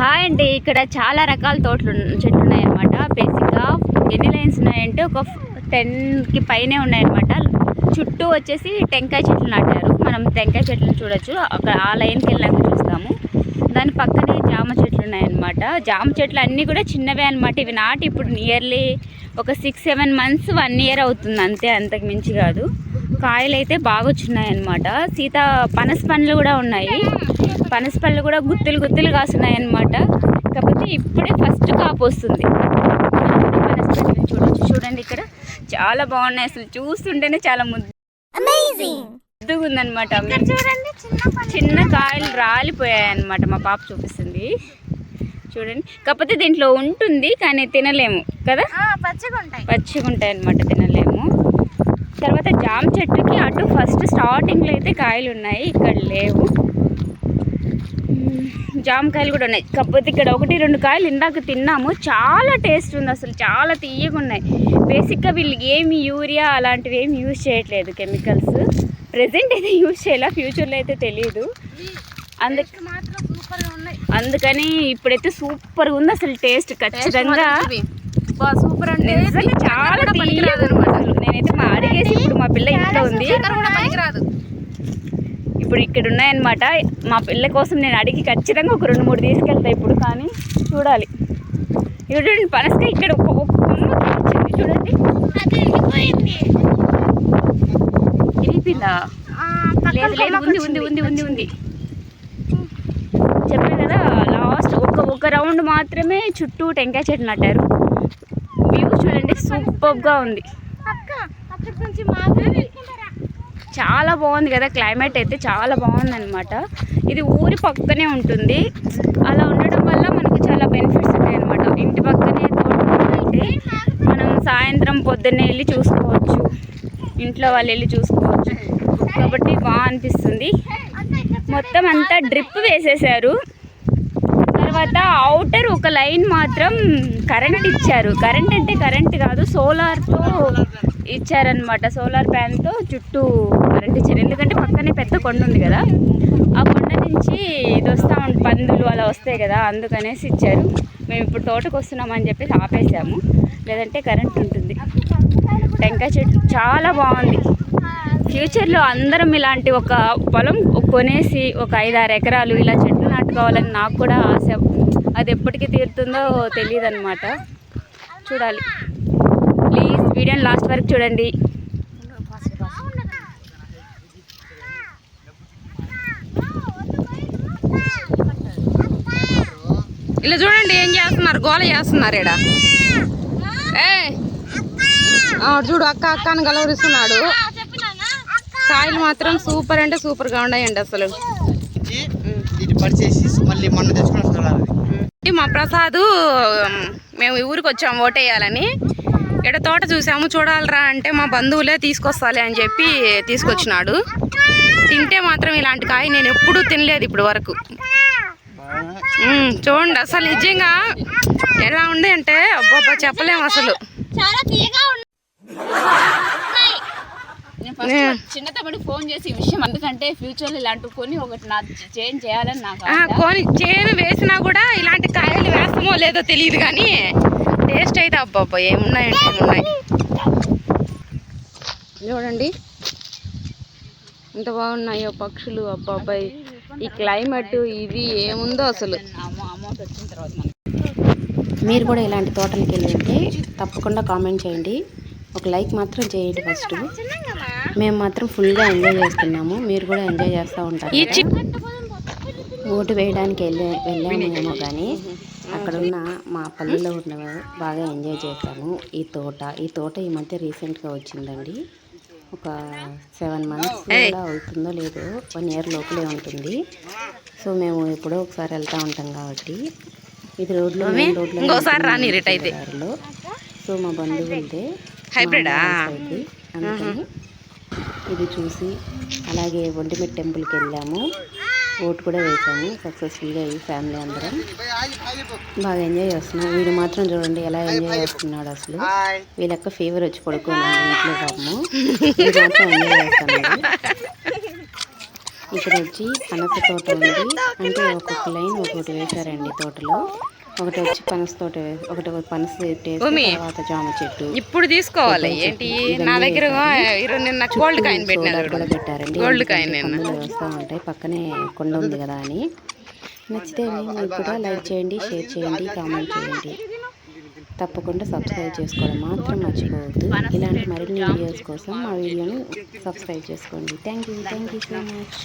Hi అండి ఇక్కడ చాలా రకాల తోటలు చెట్లు ఉన్నాయన్నమాట. బేసిక్గా ఎన్ని లైన్స్ ఉన్నాయంటే ఒక టెన్కి పైనే ఉన్నాయన్నమాట. చుట్టూ వచ్చేసి టెంకాయ చెట్లు నాటారు. మనం టెంకాయ చెట్లు చూడొచ్చు. అక్కడ ఆ లైన్కి వెళ్ళాక చూస్తాము. దాని పక్కనే జామ చెట్లు ఉన్నాయన్నమాట. జామ చెట్లు అన్నీ కూడా చిన్నవే అనమాట ఇవి నాటి ఇప్పుడు నియర్లీ ఒక six seven months one year అవుతుంది అంతే అంతకు మించి కాదు. కాయలు అయితే బాగా వచ్చినాయి అనమాట సీత పనస పండ్లు కూడా ఉన్నాయి. పనస పళ్ళు కూడా గుత్తులు గుత్తులు కాస్తున్నాయి అనమాట కాకపోతే ఇప్పుడే ఫస్ట్ కాపు వస్తుంది. పనస పండ్లను చూడొచ్చు చూడండి ఇక్కడ. చాలా బాగున్నాయి అసలు. చూస్తుంటేనే చాలా ముద్దుగా ఉందన్నమాట చూడండి చిన్న కాయలు రాలిపోయాయి అనమాట మా పాప చూపిస్తుంది. చూడండి. కాకపోతే దీంట్లో ఉంటుంది కానీ తినలేము కదా? పచ్చిగా ఉంటాయి పచ్చిగా ఉంటాయి అనమాట తినలేము. తర్వాత జామ చెట్టుకి అటు ఫస్ట్ స్టార్టింగ్లో అయితే కాయలు ఉన్నాయి ఇక్కడ లేవు. జామకాయలు కూడా ఉన్నాయి. కాకపోతే ఇక్కడ ఒకటి రెండు కాయలు ఇందాక తిన్నాము. చాలా టేస్ట్ ఉంది అసలు చాలా తీయగా ఉన్నాయి. బేసిక్గా వీళ్ళు ఏమి యూరియా అలాంటివి ఏమి యూజ్ చేయట్లేదు కెమికల్స్. ప్రెసెంట్ అయితే యూజ్ చేయాల ఫ్యూచర్లో అయితే తెలియదు అందుకు మాత్రం ఉన్నాయి. అందుకని ఇప్పుడైతే సూపర్గా ఉంది అసలు టేస్ట్. ఖచ్చితంగా సూపర్ అంటే చాలా తీయగా అనమాట నేనైతే మా అడిగేసి ఇప్పుడు మా పిల్ల ఇంట్లో ఉంది. పనికిరాదు. ఇప్పుడు ఇక్కడ ఉన్నాయన్నమాట. మా పిల్ల కోసం నేను అడిగి ఖచ్చితంగా ఒక రెండు మూడు తీసుకెళ్తా ఇప్పుడు కానీ చూడాలి. చూడండి పనసకాయ ఇక్కడ ఒక వచ్చింది చూడండి. లేదు లేదు ఉంది ఉంది ఉంది ఉంది ఉంది. చెప్పాను కదా లాస్ట్ ఒక ఒక రౌండ్ మాత్రమే చుట్టూ టెంకాయ చెట్లు నాటారు. చూడండి సూపర్గా ఉంది. చాలా బాగుంది కదా క్లైమేట్ అయితే చాలా బాగుంది అనమాట ఇది ఊరి పక్కనే ఉంటుంది. అలా ఉండడం వల్ల మనకు చాలా బెనిఫిట్స్ ఉంటాయి అనమాట ఇంటి పక్కనే తోట ఉందంటే మనం సాయంత్రం పొద్దున్నే వెళ్ళి చూసుకోవచ్చు. ఇంట్లో వాళ్ళు వెళ్ళి చూసుకోవచ్చు. కాబట్టి బాగా అనిపిస్తుంది. మొత్తం అంతా డ్రిప్ వేసేసారు. తర్వాత అవుటర్ ఒక లైన్ మాత్రం కరెంట్ ఇచ్చారు. కరెంట్ అంటే కరెంట్ కాదు సోలార్తో ఇచ్చారనమాట సోలార్ ప్యాన్తో చుట్టూ కరెంట్ ఇచ్చారు. ఎందుకంటే పక్కనే పెద్ద కొండ ఉంది కదా. ఆ కొండ నుంచి ఇది వస్తూ ఉంటుంది పందులు అలా వస్తాయి కదా అందుకనేసి ఇచ్చారు. మేము ఇప్పుడు తోటకు వస్తున్నామని చెప్పేసి ఆపేసాము. లేదంటే కరెంట్ ఉంటుంది. టెంకాయ చెట్టు చాలా బాగుంది. ఫ్యూచర్లో అందరం ఇలాంటి ఒక పొలం కొనేసి ఒక ఐదు ఆరు ఎకరాలు ఇలా చెట్లు నాటుకోవాలని నాకు కూడా ఆశ. అది ఎప్పటికి తీరుతుందో తెలియదు అనమాట చూడాలి. ప్లీజ్ వీడియోని లాస్ట్ వరకు చూడండి. ఇలా చూడండి ఏం చేస్తున్నారు? గోల చేస్తున్నారు ఈడ. ఏ చూడు అక్క అక్క అని గలవరిస్తున్నాడు. కాయలు మాత్రం సూపర్ అంటే సూపర్గా ఉన్నాయండి అసలు. మళ్ళీ మొన్న తెచ్చుకుని మా ప్రసాద్ మేము ఈ ఊరికి వచ్చాము ఓటేయాలని. ఇక్కడ తోట చూసాము చూడాలరా అంటే మా బంధువులే తీసుకొస్తాలే అని చెప్పి తీసుకొచ్చినాడు. తింటే మాత్రం ఇలాంటి కాయ నేను ఎప్పుడూ తినలేదు ఇప్పుడు వరకు. చూడండి అసలు నిజంగా ఎలా ఉంది అంటే అబ్బాబ్బా చెప్పలేము అసలు చాలా తీయగా ఉన్నాయి నేను ఫస్ట్ చిన్న తమ్ముడు ఫోన్ చేసి ఈ విషయం ఎందుకంటే ఫ్యూచర్లో ఇలాంటివి కొని ఒకటి నా చేంజ్ చేయాలని నాకు. కొని చేను వేసినా కూడా ఇలాంటి కాయలు వేస్తామో లేదో తెలియదు కానీ టేస్ట్ అయితే అబ్బాబ్బా ఏమున్నాయంటే ఏమున్నాయి చూడండి. ఎంత బాగున్నాయో పక్షులు అబ్బాబ్బాయి ఈ క్లైమేట్ ఇది ఏముందో అసలు. అమౌంట్ వచ్చిన తర్వాత మీరు కూడా ఇలాంటి తోటలకు వెళ్ళి తప్పకుండా కామెంట్ చేయండి. ఒక లైక్ మాత్రం చేయండి ఫస్ట్ మేము మాత్రం ఫుల్గా ఎంజాయ్ చేస్తున్నాము. మీరు కూడా ఎంజాయ్ చేస్తూ ఉంటారు ఓటు వేయడానికి వెళ్ళే వెళ్ళామేమో కానీ అక్కడ ఉన్న మా పల్లెలో ఉన్న బాగా ఎంజాయ్ చేశాము. ఈ తోట ఈ తోట ఈ మధ్య రీసెంట్గా వచ్చిందండి. ఒక సెవెన్ మంత్స్ కూడా అవుతుందో లేదో వన్ ఇయర్ లోపలే ఉంటుంది. సో మేము ఎప్పుడో ఒకసారి వెళ్తూ ఉంటాం కాబట్టి ఇది రోడ్లో మెయిన్ రోడ్లో ఇంకోసారి రాని రిట్ అయితే. సో మా బంధువులదే హైబ్రిడా? సైడ్ది. అందుకని ఇది చూసి అలాగే ఒంటిమిట్ టెంపుల్కి వెళ్ళాము. ఓటు కూడా వేసాము. సక్సెస్ఫుల్గా ఈ ఫ్యామిలీ అందరం బాగా ఎంజాయ్ చేస్తున్నాం. వీడు మాత్రం చూడండి ఎలా ఎంజాయ్ చేస్తున్నాడు అసలు. వీళ్ళక్క ఫీవర్ వచ్చి పడుకున్నాను ఇంట్లో పాపము. వీడు మాత్రం ఎంజాయ్ చేస్తున్నాడు. ఇక్కడ వచ్చి పనస తోట ఉంది. అంటే ఒక్కొక్క లైన్ ఒక్కొక్కటి వేశారండి తోటలో. ఒకటి వచ్చి పనస తోట ఒకటి పనస. తర్వాత జామ చెట్టు. ఇప్పుడు తీసుకోవాలి. ఏంటి? నా దగ్గర నిన్న గోల్డ్ కాయిన్ పెట్టారండి. గోల్డ్ కాయిన్ వస్తూ ఉంటాయి. పక్కనే కొండ ఉంది కదా అని. నచ్చితే మీకు కూడా లైక్ చేయండి షేర్ చేయండి కామెంట్ చేయండి. తప్పకుండా సబ్స్క్రైబ్ చేసుకోవడం మాత్రం మర్చిపోవద్దు. ఇలాంటి మరిన్ని వీడియోస్ కోసం మా వీడియోని సబ్స్క్రైబ్ చేసుకోండి. Thank you. Thank you so much.